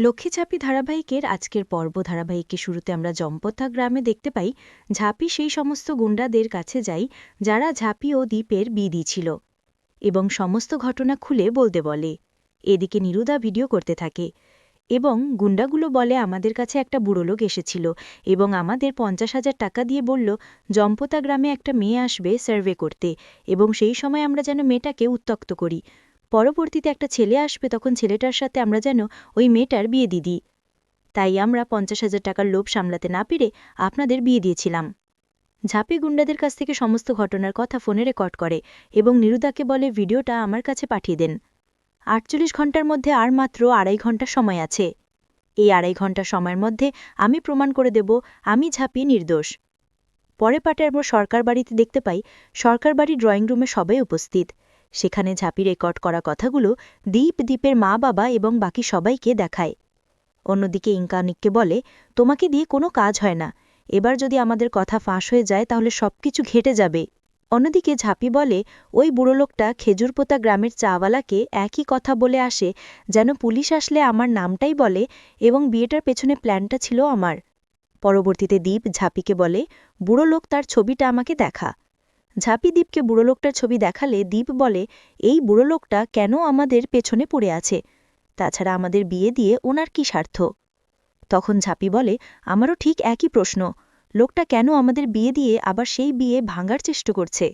লক্ষ্মীঝাঁপি ধারাবাহিকের আজকের পর্ব ধারাবাহিকের শুরুতে আমরা জম্পথা গ্রামে দেখতে পাই, ঝাঁপি সেই সমস্ত গুন্ডাদের কাছে যাই যারা ঝাঁপি ও দ্বীপের বিয়ে ছিল এবং সমস্ত ঘটনা খুলে বলতে বলে। এদিকে নিরুদা ভিডিও করতে থাকে এবং গুন্ডাগুলো বলে, আমাদের কাছে একটা বুড়ো লোক এসেছিল এবং আমাদের পঞ্চাশ হাজার টাকা দিয়ে বলল জম্পতা গ্রামে একটা মেয়ে আসবে সার্ভে করতে এবং সেই সময় আমরা যেন মেয়েটাকে উত্তক্ত করি। পরবর্তীতে একটা ছেলে আসবে, তখন ছেলেটার সাথে আমরা যেন ওই মেয়েটার বিয়ে দিদি তাই আমরা পঞ্চাশ হাজার টাকার লোভ সামলাতে না পেরে আপনাদের বিয়ে দিয়েছিলাম। ঝাঁপি গুন্ডাদের কাছ থেকে সমস্ত ঘটনার কথা ফোনে রেকর্ড করে এবং নিরুদাকে বলে, ভিডিওটা আমার কাছে পাঠিয়ে দেন। আটচল্লিশ ঘণ্টার মধ্যে আর মাত্র আড়াই ঘণ্টা সময় আছে। এই আড়াই ঘণ্টা সময়ের মধ্যে আমি প্রমাণ করে দেব, আমি ঝাঁপি নির্দোষ। পরে পাটে আমরা সরকার বাড়িতে দেখতে পাই, সরকার বাড়ি ড্রয়িং রুমে সবাই উপস্থিত। সেখানে ঝাঁপি রেকর্ড করা কথাগুলো দ্বীপ দ্বীপের মা, বাবা এবং বাকি সবাইকে দেখায়। অন্যদিকে ইঙ্কানিককে বলে, তোমাকে দিয়ে কোনো কাজ হয় না। এবার যদি আমাদের কথা ফাঁস হয়ে যায়, তাহলে সবকিছু ঘেটে যাবে। অন্যদিকে ঝাঁপি বলে, ওই বুড়ো লোকটা খেজুরপোতা গ্রামের চাওয়ালাকে একই কথা বলে আসে, যেন পুলিশ আসলে আমার নামটাই বলে এবং বিয়েটার পেছনে প্ল্যানটা ছিল আমার। পরবর্তীতে দ্বীপ ঝাঁপিকে বলে, বুড়ো লোক তার ছবিটা আমাকে দেখা। ঝাঁপি দ্বীপকে বুড়ো লোকটার ছবি দেখালে দ্বীপ বলে, এই বুড়ো লোকটা কেন আমাদের পেছনে পড়ে আছে? তাছাড়া আমাদের বিয়ে দিয়ে ওনার কি স্বার্থ? তখন ঝাঁপি বলে, আমারও ঠিক একই প্রশ্ন। লোকটা কেন আমাদের বিয়ে দিয়ে আবার সেই বিয়ে ভাঙার চেষ্টা করছে?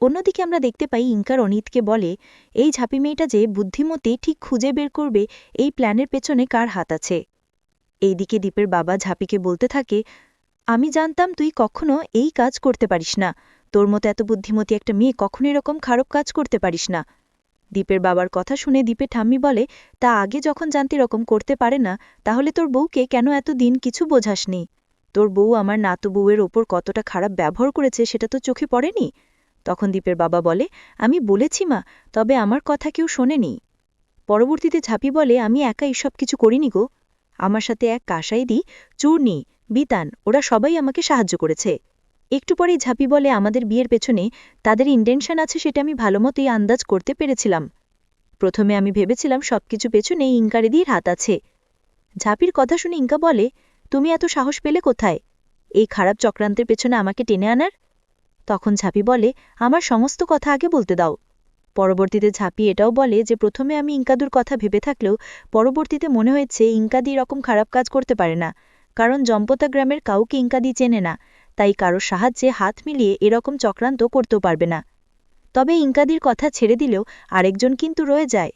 অন্যদিকে আমরা দেখতে পাই ইঙ্কার অনিতকে বলে, এই ঝাঁপি মেয়েটা যে বুদ্ধিমতে ঠিক খুঁজে বের করবে এই প্ল্যানের পেছনে কার হাত আছে? এইদিকে দ্বীপের বাবা ঝাঁপিকে বলতে থাকে, আমি জানতাম তুই কখনো এই কাজ করতে পারিস না। তোর মতো এত বুদ্ধিমতী একটা মেয়ে কখনো এরকম খারাপ কাজ করতে পারিস না। দীপের বাবার কথা শুনে দীপে ঠাম্মি বলে, তা আগে যখন জানতে এরকম করতে পারে না, তাহলে তোর বউকে কেন এত দিন কিছু বোঝাসনি তোর বউ আমার নাতু বউয়ের ওপর কতটা খারাপ ব্যবহার করেছে সেটা তো চোখে পড়েনি তখন দীপের বাবা বলে, আমি বলেছি মা, তবে আমার কথা কেউ শোনেনি পরবর্তীতে ঝাঁপি বলে, আমি একা এসব কিছু করিনি গো। আমার সাথে এক কাসাইদি চূর্ণি বিতান, ওরা সবাই আমাকে সাহায্য করেছে। একটু পরেই ঝাঁপি বলে, আমাদের বিয়ের পেছনে তাদের ইন্টেনশন আছে সেটা আমি ভালোমতোই আন্দাজ করতে পেরেছিলাম। প্রথমে আমি ভেবেছিলাম সবকিছু পেছনে ইঙ্কারিদির হাত আছে। ঝাঁপির কথা শুনে ইঙ্কা বলে, তুমি এত সাহস পেলে কোথায়? এই খারাপ চক্রান্তের পেছনে আমাকে টেনে আনার? তখন ঝাঁপি বলে, আমার সমস্ত কথা আগে বলতে দাও। পরবর্তীতে ঝাঁপি এটাও বলে যে, প্রথমে আমি ইঙ্কাদুর কথা ভেবে থাকলেও পরবর্তীতে মনে হয়েছে ইঙ্কাদি এরকম খারাপ কাজ করতে পারে না। কারণ জম্পতা গ্রামের কাউকে ইঙ্কাদি চেনে না। তাই কারও সাহায্যে হাত মিলিয়ে এরকম চক্রান্ত করতেও পারবে না। তবে ইঙ্কাদির কথা ছেড়ে দিলেও আরেকজন কিন্তু রয়ে যায়।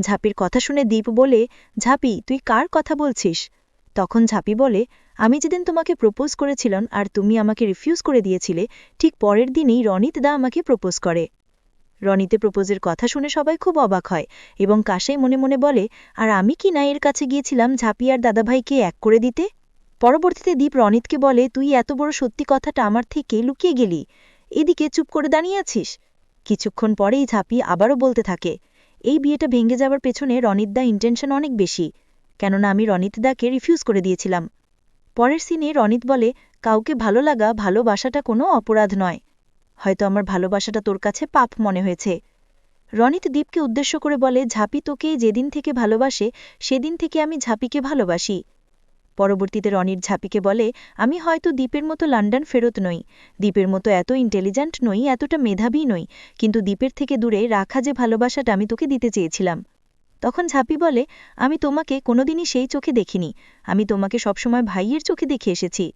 ঝাঁপির কথা শুনে দীপ বলে, ঝাঁপি, তুই কার কথা বলছিস? তখন ঝাঁপি বলে, আমি যেদিন তোমাকে প্রপোজ করেছিলাম আর তুমি আমাকে রিফিউজ করে দিয়েছিলে, ঠিক পরের দিনেই রনিত দা আমাকে প্রপোজ করে। রনিতে প্রপোজের কথা শুনে সবাই খুব অবাক হয় এবং কাশাই মনে মনে বলে, আর আমি কি না এর কাছে গিয়েছিলাম ঝাঁপি আর দাদাভাইকে এক করে দিতে? পরবর্তীতে দীপ রনিতকে বলে, তুই এত বড় সত্যি কথাটা আমার থেকে লুকিয়ে গেলি। এদিকে চুপ করে দাঁড়িয়ে আছিস? কিছুক্ষণ পরেই ঝাঁপি আবারও বলতে থাকে, এই বিয়েটা ভেঙে যাওয়ার পেছনে রনিতদা ইন্টেনশন অনেক বেশি, কেননা আমি রনিতদাকে রিফিউজ করে দিয়েছিলাম। পরের সিনে রনিত বলে, কাউকে ভালো লাগা, ভালোবাসাটা কোনো অপরাধ নয়। হয়তো আমার ভালোবাসাটা তোর কাছে পাপ মনে হয়েছে। রনিত দীপকে উদ্দেশ্য করে বলে, ঝাঁপি তোকে যেদিন থেকে ভালোবাসে, সেদিন থেকে আমি ঝাঁপিকে ভালোবাসি। পরবর্তীতে রনির ঝাঁপিকে বলে, আমি হয়তো দ্বীপের মতো লন্ডন ফেরত নই। দ্বীপের মতো এত ইন্টেলিজেন্ট নই, এতটা মেধাবী নই। কিন্তু দ্বীপের থেকে দূরে রাখা যে ভালোবাসাটা আমি তোকে দিতে চেয়েছিলাম। তখন ঝাঁপি বলে, আমি তোমাকে কোনোদিনই সেই চোখে দেখিনি। আমি তোমাকে সবসময় ভাইয়ের চোখে দেখে এসেছি।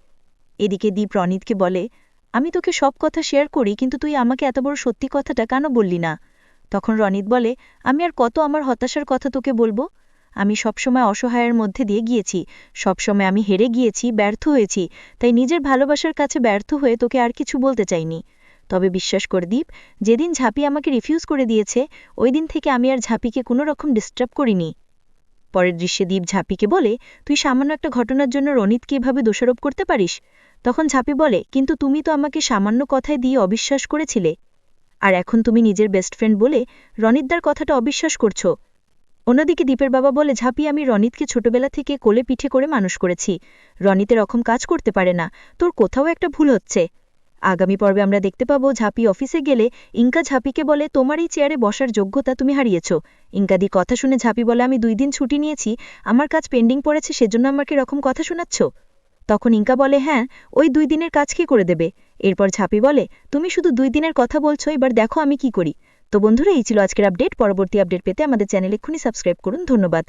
এদিকে দীপ রনিতকে বলে, আমি তোকে সব কথা শেয়ার করি, কিন্তু তুই আমাকে এত বড় সত্যি কথাটা কেন বললি না? তখন রনিত বলে, আমি আর কত আমার হতাশার কথা তোকে বলব? আমি সবসময় অসহায়ের মধ্যে দিয়ে গিয়েছি। সবসময় আমি হেরে গিয়েছি, ব্যর্থ হয়েছি। তাই নিজের ভালোবাসার কাছে ব্যর্থ হয়ে তোকে আর কিছু বলতে চাইনি। তবে বিশ্বাস কর দীপ, যেদিন ঝাঁপি আমাকে রিফিউজ করে দিয়েছে, ওই দিন থেকে আমি আর ঝাঁপিকে কোনো রকম ডিস্টার্ব করিনি। পরের দৃশ্যে দীপ ঝাঁপিকে বলে, তুই সামান্য একটা ঘটনার জন্য রনিতকে এভাবে দোষারোপ করতে পারিস? তখন ঝাঁপি বলে, কিন্তু তুমি তো আমাকে সামান্য কথায় দিয়ে অবিশ্বাস করেছিলে। আর এখন তুমি নিজের বেস্ট ফ্রেন্ড বলে রনিতদার কথাটা অবিশ্বাস করছ। অন্যদিকে দীপের বাবা বলে, ঝাঁপি, আমি রনিতকে ছোটবেলা থেকে কোলে পিঠে করে মানুষ করেছি। রনিতে রকম কাজ করতে পারে না। তোর কোথাও একটা ভুল হচ্ছে। আগামী পর্বে আমরা দেখতে পাবো, ঝাঁপি অফিসে গেলে ইঙ্কা ঝাঁপিকে বলে, তোমার এই চেয়ারে বসার যোগ্যতা তুমি হারিয়েছ। ইঙ্কাদি কথা শুনে ঝাঁপি বলে, আমি দুই দিন ছুটি নিয়েছি। আমার কাজ পেন্ডিং পড়েছে, সেজন্য আমাকে এরকম কথা শোনাচ্ছ? তখন ইঙ্কা বলে হ্যাঁ ওই দুই দিনের কাজ কি করে দেবে? এরপর ঝাঁপি বলে, তুমি শুধু দুই দিনের কথা বলছো, এবার দেখো আমি কি করি। তো বন্ধুরা, এই ছিল আজকের আপডেট পরবর্তী আপডেট পেতে আমাদের চ্যানেল এক্ষুনি সাবস্ক্রাইব করুন। ধন্যবাদ।